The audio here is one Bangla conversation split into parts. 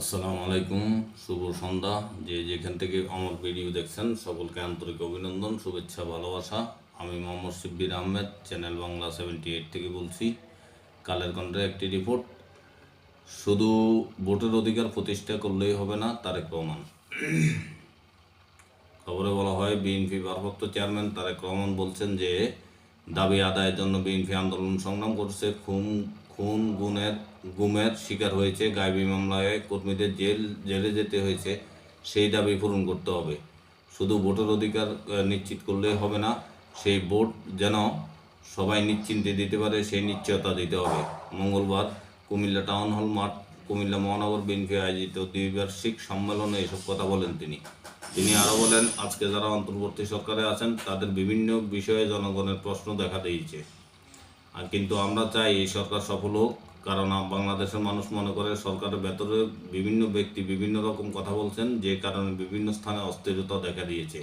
আসসালামু আলাইকুম, শুভ সন্ধ্যা। যে যেখান থেকে আমার ভিডিও দেখছেন, সকলকে আন্তরিক অভিনন্দন, শুভেচ্ছা, ভালোবাসা। আমি Mohammad Shibbir Ahmed, channel Bangla seventy eight থেকে বলছি, কালের কণ্ঠে একটি রিপোর্ট। শুধু ভোটের অধিকার প্রতিষ্ঠা করলেই হবে না, তারেক রহমান। খবরে বলা হয়, বিএনপি ভারপ্রাপ্ত চেয়ারম্যান তারেক রহমান বলছেন যে, দাবি আদায়ের জন্য বিএনপি আন্দোলন সংগ্রাম করছে, খুন খুন, গুণের, গুমের শিকার হয়েছে, গায়েবী মামলায় কর্মীদের জেল, জেলে যেতে হয়েছে, সেই দাবি পূরণ করতে হবে। শুধু ভোটের অধিকার নিশ্চিত করলে হবে না, সেই ভোট যেন সবাই নিশ্চিন্তে দিতে পারে, সেই নিশ্চয়তা দিতে হবে। মঙ্গলবার কুমিল্লা টাউন হল মাঠ, কুমিল্লা মহানগর বিএনপি আয়োজিত দ্বিবার্ষিক সম্মেলনে এসব কথা বলেন তিনি। তিনি আরও বলেন, আজকে যারা অন্তর্বর্তী সরকারে আছেন, তাদের বিভিন্ন বিষয়ে জনগণের প্রশ্ন দেখা দিয়েছে। আর কিন্তু আমরা চাই এই সরকার সফল হোক, কারণ বাংলাদেশের মানুষ মনে করে সরকারের ভেতরে বিভিন্ন ব্যক্তি বিভিন্ন রকম কথা বলছেন, যে কারণে বিভিন্ন স্থানে অস্থিরতা দেখা দিয়েছে।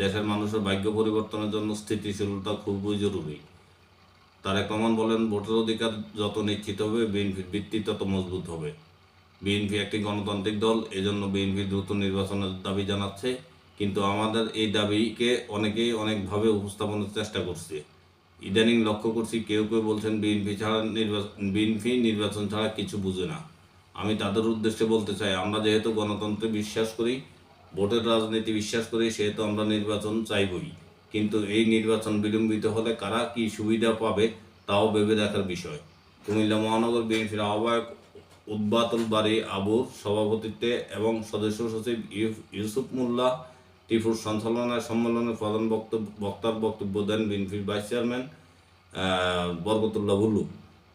দেশের মানুষের ভাগ্য পরিবর্তনের জন্য স্থিতিশীলতা খুবই জরুরি। তারেক রহমান বলেন, ভোটের অধিকার যত নিশ্চিত হবে বিএনপির ভিত্তি তত মজবুত হবে। বিএনপি একটি গণতান্ত্রিক দল, এজন্য বিএনপি দ্রুত নির্বাচনের দাবি জানাচ্ছে। কিন্তু আমাদের এই দাবিকে অনেকেই অনেকভাবে উপস্থাপনের চেষ্টা করছে। ইদানিং লক্ষ্য করছি কেউ কেউ বলছেন বিএনপি ছাড়া নির্বাচন বিএনপি নির্বাচন ছাড়া কিছু বুঝে না। আমি তাদের উদ্দেশ্যে বলতে চাই, আমরা যেহেতু গণতন্ত্রে বিশ্বাস করি, ভোটের রাজনীতি বিশ্বাস করি, সেহেতু আমরা নির্বাচন চাইবই। কিন্তু এই নির্বাচন বিলম্বিত হলে কারা কি সুবিধা পাবে, তাও ভেবে দেখার বিষয়। কুমিল্লা মহানগর বিএনপির আহ্বায়ক উদ্বাতুল বাড়ি আবুর সভাপতিত্বে এবং সদস্য সচিব ইউসুফ মোল্লা টিপুর সঞ্চালনায় সম্মেলনে প্রধান বক্তব্য বক্তার বক্তব্য দেন বিএনপির ভাইস চেয়ারম্যান বরকতুল্লাহ বুল্লু।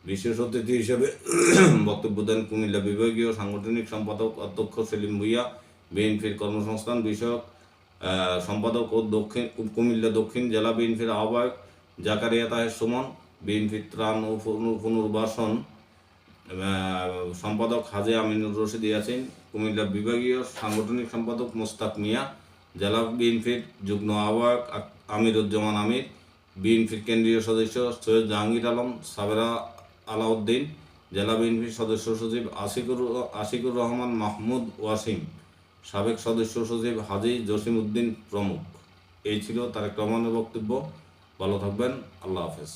বিশেষ অতিথি হিসেবে বক্তব্য দেন কুমিল্লা বিভাগীয় সাংগঠনিক সম্পাদক অধ্যক্ষ সেলিম ভুইয়া, বিএনপির কর্মসংস্থান বিষয়ক সম্পাদক ও দক্ষিণ কুমিল্লা দক্ষিণ জেলা বিএনপির আহ্বায়ক জাকারিয়া তাহের সুমন, বিএনপির ত্রাণ ও পুনর্বাসন সম্পাদক হাজে আমিনুর রশিদ ইয়াসিন, কুমিল্লা বিভাগীয় সাংগঠনিক সম্পাদক মোস্তাক মিয়া জেলা বিএনপির যুগ্ম আহ্বায়ক আমিরুজ্জামান আমির, বিএনপির কেন্দ্রীয় সদস্য সৈয়দ জাহাঙ্গীর আলম, সাবেরা আলাউদ্দিন, জেলা বিএনপির সদস্য সচিব আশিকুর আশিকুর রহমান মাহমুদ ওয়াসিম, সাবেক সদস্য সচিব হাজি জসিম উদ্দিন প্রমুখ। এই ছিল তারেক রহমানের বক্তব্য। ভালো থাকবেন। আল্লাহ হাফেজ।